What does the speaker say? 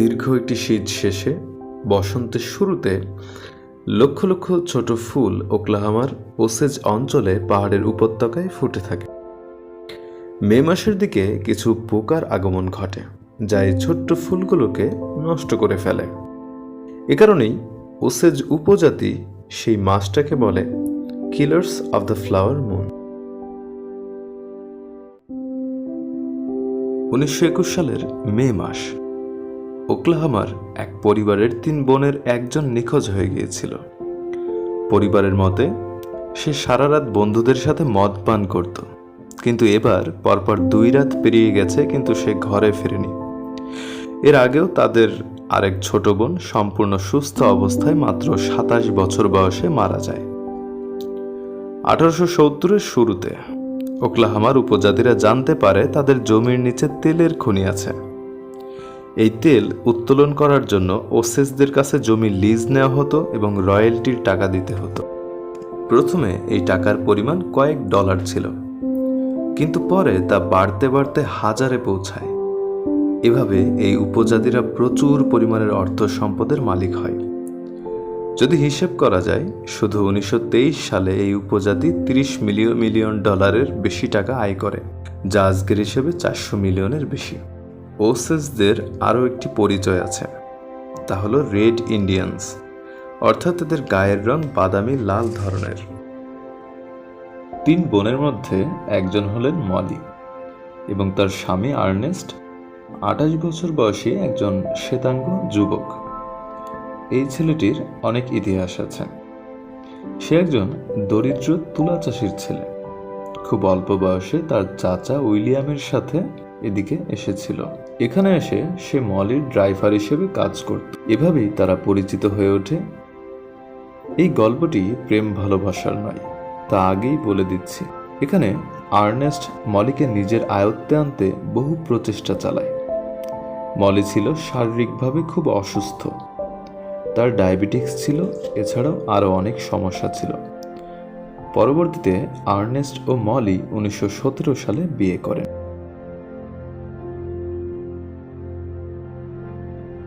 দীর্ঘ একটি শীত শেষে বসন্তের শুরুতে লক্ষ লক্ষ ছোট ফুল ওকলাহামার ওসেজ অঞ্চলে পাহাড়ের উপত্যকায় ফুটে থাকে। মে মাসের দিকে কিছু পোকার আগমন ঘটে, যা এই ছোট্ট ফুলগুলোকে নষ্ট করে ফেলে। এ কারণেই ওসেজ উপজাতি সেই মাসটাকে বলে killers of the flower moon উনিশশো একুশ সালের মে মাস। ওকলাহামার এক পরিবারের তিন বোনের একজন নিখোঁজ হয়ে গিয়েছিল। পরিবারের মতে, সে সারা রাত বন্ধুদের সাথে মদ পান করত। কিন্তু এবার পরপর দুই রাত পেরিয়ে গেছে, কিন্তু সে ঘরে ফেরেনি। এর আগেও তাদের আরেক ছোট বোন সম্পূর্ণ সুস্থ অবস্থায় মাত্র সাতাশ বছর বয়সে মারা যায়। আঠারোশো সত্তরের শুরুতে ওকলাহামার উপজাতিরা জানতে পারে তাদের জমির নিচে তেলের খনি আছে। এই তেল উত্তোলন করার জন্য ওসেসদের কাছে জমি লিজ নেওয়া হতো এবং রয়্যালটির টাকা দিতে হতো। প্রথমে এই টাকার পরিমাণ কয়েক ডলার ছিল। কিন্তু পরে তা বাড়তে বাড়তে হাজারে পৌঁছায়। এভাবে এই উপজাতিরা প্রচুর পরিমাণের অর্থ সম্পদের মালিক হয়। যদি হিসেব করা যায়, শুধু উনিশশো তেইশ সালে এই উপজাতি ৩০ মিলিয়ন মিলিয়ন ডলারের বেশি টাকা আয় করে, যা আজকের হিসেবে চারশো মিলিয়নের বেশি। ওসেসদের আরও একটি পরিচয় আছে। তা হলো রেড ইন্ডিয়ানস, অর্থাৎ তাদের গায়ের রং বাদামি লাল ধরনের। তিন বোনের মধ্যে একজন হলেন মলি এবং তার স্বামী আর্নেস্ট, আঠাশ বছর বয়সী একজন শ্বেতাঙ্গ যুবক। এই ছেলেটির অনেক ইতিহাস আছে। সে একজন দরিদ্র তুলা চাষির ছেলে। খুব অল্প বয়সে তার চাচা উইলিয়ামের সাথে এদিকে এসেছিল। এখানে এসে সে মলির ড্রাইভার হিসেবে কাজ করত। এভাবেই তারা পরিচিত হয়ে ওঠে। এই গল্পটি প্রেম ভালোবাসার নয়, তা আগেই বলে দিচ্ছি। এখানে আর্নেস্ট মলিকে নিজের আয়ত্তে আনতে বহু প্রচেষ্টা চালায়। মলি ছিল শারীরিকভাবে খুব অসুস্থ। তার ডায়াবেটিক্স ছিল, এছাড়াও আরও অনেক সমস্যা ছিল। পরবর্তীতে আর্নেস্ট ও মলি উনিশশো সতেরো সালে বিয়ে করেন।